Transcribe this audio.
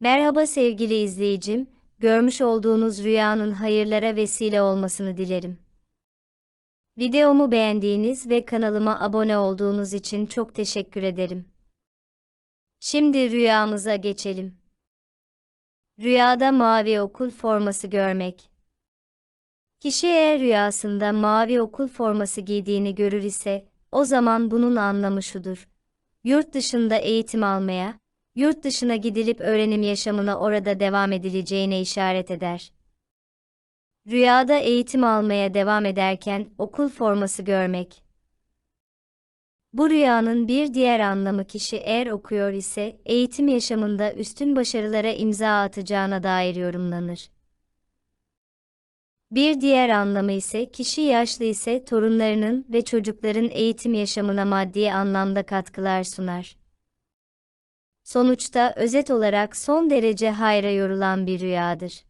Merhaba sevgili izleyicim, görmüş olduğunuz rüyanın hayırlara vesile olmasını dilerim. Videomu beğendiğiniz ve kanalıma abone olduğunuz için çok teşekkür ederim. Şimdi rüyamıza geçelim. Rüyada mavi okul forması görmek. Kişi eğer rüyasında mavi okul forması giydiğini görür ise, o zaman bunun anlamı şudur. Yurt dışında eğitim almaya, yurt dışına gidilip öğrenim yaşamına orada devam edileceğine işaret eder. Rüyada eğitim almaya devam ederken okul forması görmek. Bu rüyanın bir diğer anlamı kişi eğer okuyor ise eğitim yaşamında üstün başarılara imza atacağına dair yorumlanır. Bir diğer anlamı ise kişi yaşlı ise torunlarının ve çocukların eğitim yaşamına maddi anlamda katkılar sunar. Sonuçta özet olarak son derece hayra yorulan bir rüyadır.